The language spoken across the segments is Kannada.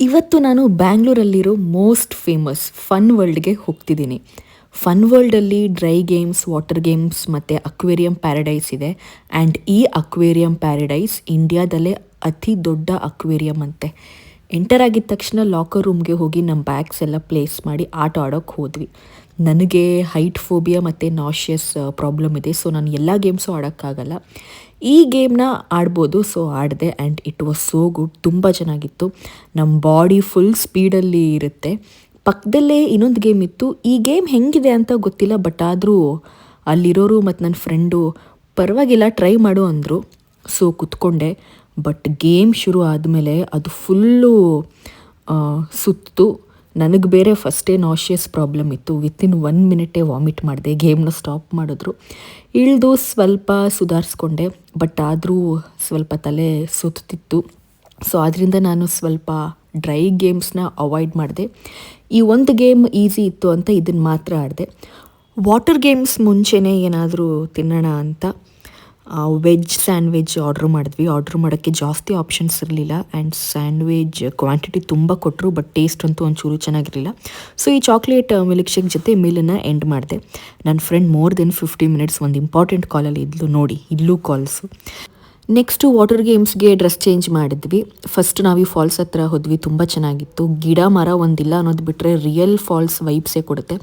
ಇವತ್ತು ನಾನು ಬ್ಯಾಂಗ್ಳೂರಲ್ಲಿರೋ ಮೋಸ್ಟ್ ಫೇಮಸ್ ಫನ್ ವರ್ಲ್ಡ್ಗೆ ಹೋಗ್ತಿದ್ದೀನಿ. ಫನ್ ವರ್ಲ್ಡಲ್ಲಿ ಡ್ರೈ ಗೇಮ್ಸ್, ವಾಟರ್ ಗೇಮ್ಸ್ ಮತ್ತು ಅಕ್ವೇರಿಯಂ ಪ್ಯಾರಡೈಸ್ ಇದೆ. ಆ್ಯಂಡ್ ಈ ಅಕ್ವೇರಿಯಂ ಪ್ಯಾರಡೈಸ್ ಇಂಡಿಯಾದಲ್ಲೇ ಅತಿ ದೊಡ್ಡ ಅಕ್ವೇರಿಯಂ ಅಂತೆ. ಎಂಟರ್ ಆಗಿದ ತಕ್ಷಣ ಲಾಕರ್ ರೂಮ್ಗೆ ಹೋಗಿ ನಮ್ಮ ಬ್ಯಾಗ್ಸ್ ಎಲ್ಲ ಪ್ಲೇಸ್ ಮಾಡಿ ಆಟ ಆಡೋಕ್ಕೆ ಹೋದ್ವಿ. ನನಗೆ ಹೈಟ್ ಫೋಬಿಯಾ ಮತ್ತು ನಾಷಿಯಸ್ ಪ್ರಾಬ್ಲಮ್ ಇದೆ. ಸೊ ನಾನು ಎಲ್ಲ ಗೇಮ್ಸು ಆಡೋಕ್ಕಾಗಲ್ಲ ಈ ಗೇಮ್ನ ಆಡ್ಬೋದು. So ಆಡಿದೆ and it was so good ತುಂಬ ಚೆನ್ನಾಗಿತ್ತು. ನಮ್ಮ ಬಾಡಿ ಫುಲ್ ಸ್ಪೀಡಲ್ಲಿ ಇರುತ್ತೆ. ಪಕ್ಕದಲ್ಲೇ ಇನ್ನೊಂದು ಗೇಮ್ ಇತ್ತು. ಈ ಗೇಮ್ ಹೆಂಗಿದೆ ಅಂತ ಗೊತ್ತಿಲ್ಲ ಬಟ್ ಆದರೂ ಅಲ್ಲಿರೋರು ಮತ್ತು ನನ್ನ ಫ್ರೆಂಡು ಪರವಾಗಿಲ್ಲ ಟ್ರೈ ಮಾಡು ಅಂದರು. ಸೊ ಕುತ್ಕೊಂಡೆ. ಬಟ್ ಗೇಮ್ ಶುರು ಆದಮೇಲೆ ಅದು ಫುಲ್ಲು ಸುತ್ತು. ನನಗೆ ಬೇರೆ ಫಸ್ಟೇ ನಾಷಿಯಸ್ ಪ್ರಾಬ್ಲಮ್ ಇತ್ತು. ವಿತಿನ್ ಒನ್ ಮಿನಿಟೇ ವಾಮಿಟ್ ಮಾಡಿದೆ. ಗೇಮ್ನ ಸ್ಟಾಪ್ ಮಾಡಿದ್ರು. ಇಳಿದು ಸ್ವಲ್ಪ ಸುಧಾರಿಸ್ಕೊಂಡೆ. ಬಟ್ ಆದರೂ ಸ್ವಲ್ಪ ತಲೆ ಸುತ್ತಿತ್ತು. ಸೊ ಆದ್ದರಿಂದ ನಾನು ಸ್ವಲ್ಪ ಡ್ರೈ ಗೇಮ್ಸ್ನ ಅವಾಯ್ಡ್ ಮಾಡಿದೆ. ಈ ಒಂದು ಗೇಮ್ ಈಸಿ ಇತ್ತು ಅಂತ ಇದನ್ನು ಮಾತ್ರ ಆಡಿದೆ. ವಾಟರ್ ಗೇಮ್ಸ್ ಮುಂಚೆನೇ ಏನಾದರೂ ತಿನ್ನೋಣ ಅಂತ. ವೆಜ್ ಸ್ಯಾಂಡ್ವಿಚ್ ಆರ್ಡ್ರ್ ಮಾಡಿದ್ವಿ. ಆರ್ಡ್ರ್ ಮಾಡೋಕ್ಕೆ ಜಾಸ್ತಿ ಆಪ್ಷನ್ಸ್ ಇರಲಿಲ್ಲ. ಆ್ಯಂಡ್ ಸ್ಯಾಂಡ್ವಿಚ್ ಕ್ವಾಂಟಿಟಿ ತುಂಬ ಕೊಟ್ಟರು ಬಟ್ ಟೇಸ್ಟ್ ಅಂತೂ ಒಂಚೂರು ಚೆನ್ನಾಗಿರಲಿಲ್ಲ. ಸೊ ಈ ಚಾಕ್ಲೇಟ್ ಮಿಲ್ಕ್ ಶೇಕ್ ಜೊತೆ ಮೀಲನ್ನು ಎಂಡ್ ಮಾಡಿದೆ. ನನ್ನ friend more than fifty minutes ಒಂದು ಇಂಪಾರ್ಟೆಂಟ್ ಕಾಲಲ್ಲಿ ಇದ್ಲು ನೋಡಿ, ಇಲ್ಲೂ ಕಾಲ್ಸು ನೆಕ್ಸ್ಟು ವಾಟರ್ ಗೇಮ್ಸ್ಗೆ ಡ್ರೆಸ್ ಚೇಂಜ್ ಮಾಡಿದ್ವಿ. ಫಸ್ಟ್ ನಾವು ಈ ಫಾಲ್ಸ್ ಹತ್ರ ಹೋದ್ವಿ, ತುಂಬ ಚೆನ್ನಾಗಿತ್ತು. ಗಿಡ, ಮರ ಒಂದಿಲ್ಲ ಅನ್ನೋದು ಬಿಟ್ಟರೆ ರಿಯಲ್ ಫಾಲ್ಸ್ ವೈಬ್ಸೇ ಕೊಡುತ್ತೆ.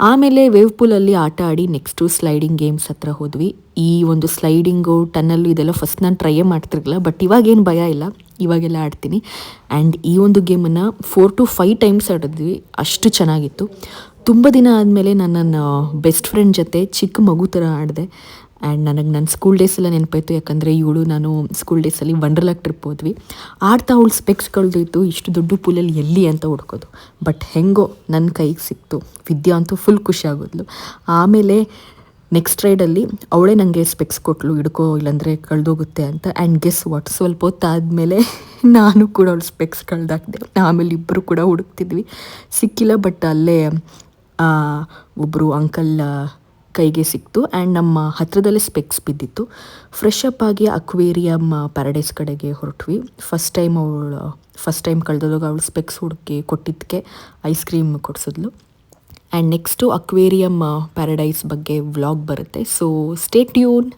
ಆಮೇಲೆ ವೇವ್ ಪೂಲಲ್ಲಿ ಆಟ ಆಡಿ ನೆಕ್ಸ್ಟು ಸ್ಲೈಡಿಂಗ್ ಗೇಮ್ಸ್ ಹತ್ರ ಹೋದ್ವಿ. ಈ ಒಂದು ಸ್ಲೈಡಿಂಗು ಟನ್ನಲ್ಲು ಇದೆಲ್ಲ ಫಸ್ಟ್ ನಾನು ಟ್ರೈಯೇ ಮಾಡ್ತಿರ್ಲಿಲ್ಲ ಬಟ್ ಇವಾಗೇನು ಭಯ ಇಲ್ಲ. ಇವಾಗೆಲ್ಲ ಆಡ್ತೀನಿ. ಆ್ಯಂಡ್ ಈ ಒಂದು ಗೇಮನ್ನು ಫೋರ್ ಟು ಫೈವ್ ಟೈಮ್ಸ್ ಆಡಿದ್ವಿ. ಅಷ್ಟು ಚೆನ್ನಾಗಿತ್ತು. ತುಂಬ ದಿನ ಆದಮೇಲೆ ನಾನು ನನ್ನ ಬೆಸ್ಟ್ ಫ್ರೆಂಡ್ ಜೊತೆ ಚಿಕ್ಕ ಮಗು ಥರ ಆಡಿದೆ. ಆ್ಯಂಡ್ ನನಗೆ ನನ್ನ ಸ್ಕೂಲ್ ಡೇಸೆಲ್ಲ ನೆನಪಾಯಿತು, ಯಾಕಂದರೆ ಇವಳು ನಾನು ಸ್ಕೂಲ್ ಡೇಸಲ್ಲಿ ವಂಡರ್ಲಾಗ್ ಟ್ರಿಪ್ ಹೋದ್ವಿ. ಆಡ್ತಾ ಅವಳು ಸ್ಪೆಕ್ಸ್ ಕಳೆದಿತ್ತು ಇಷ್ಟು ದೊಡ್ಡ ಪೂಲಲ್ಲಿ ಎಲ್ಲಿ ಅಂತ ಹುಡ್ಕೋದು. ಬಟ್ ಹೆಂಗೋ ನನ್ನ ಕೈಗೆ ಸಿಕ್ತು. ವಿದ್ಯಾ ಅಂತೂ ಫುಲ್ ಖುಷಿ ಆಗೋದ್ಲು. ಆಮೇಲೆ ನೆಕ್ಸ್ಟ್ ರೈಡಲ್ಲಿ ಅವಳೇ ನನಗೆ ಸ್ಪೆಕ್ಸ್ ಕೊಟ್ಲು, ಹಿಡ್ಕೋ ಇಲ್ಲಾಂದರೆ ಕಳೆದೋಗುತ್ತೆ ಅಂತ. ಆ್ಯಂಡ್ ಗೆಸ್ ವಾಟ್ ಸ್ವಲ್ಪ ಹೊತ್ತಾದಮೇಲೆ ನಾನು ಕೂಡ ಅವಳು ಸ್ಪೆಕ್ಸ್ ಕಳೆದಾಕ್ದೆ. ಆಮೇಲೆ ಇಬ್ಬರು ಕೂಡ ಹುಡುಕ್ತಿದ್ವಿ. ಸಿಕ್ಕಿಲ್ಲ ಬಟ್ ಅಲ್ಲೇ ಒಬ್ಬರು ಅಂಕಲ್ ಕೈಗೆ ಸಿಕ್ತು. ಆ್ಯಂಡ್ ನಮ್ಮ ಹತ್ತಿರದಲ್ಲೇ ಸ್ಪೆಕ್ಸ್ ಬಿದ್ದಿತ್ತು. ಫ್ರೆಶ್ ಅಪ್ ಆಗಿ ಅಕ್ವೇರಿಯಮ್ ಪ್ಯಾರಡೈಸ್ ಕಡೆಗೆ ಹೊರಟ್ವಿ. ಫಸ್ಟ್ ಟೈಮ್ ಅವಳು ಫಸ್ಟ್ ಟೈಮ್ ಕಳೆದಾಗ ಅವಳು ಸ್ಪೆಕ್ಸ್ ಹುಡುಕಿ ಕೊಟ್ಟಿದ್ದಕ್ಕೆ ಐಸ್ ಕ್ರೀಮ್ ಕೊಡಿಸಿದ್ಲು. ಆ್ಯಂಡ್ ನೆಕ್ಸ್ಟು ಅಕ್ವೇರಿಯಮ್ ಪ್ಯಾರಡೈಸ್ ಬಗ್ಗೆ ವ್ಲಾಗ್ ಬರುತ್ತೆ. So stay tune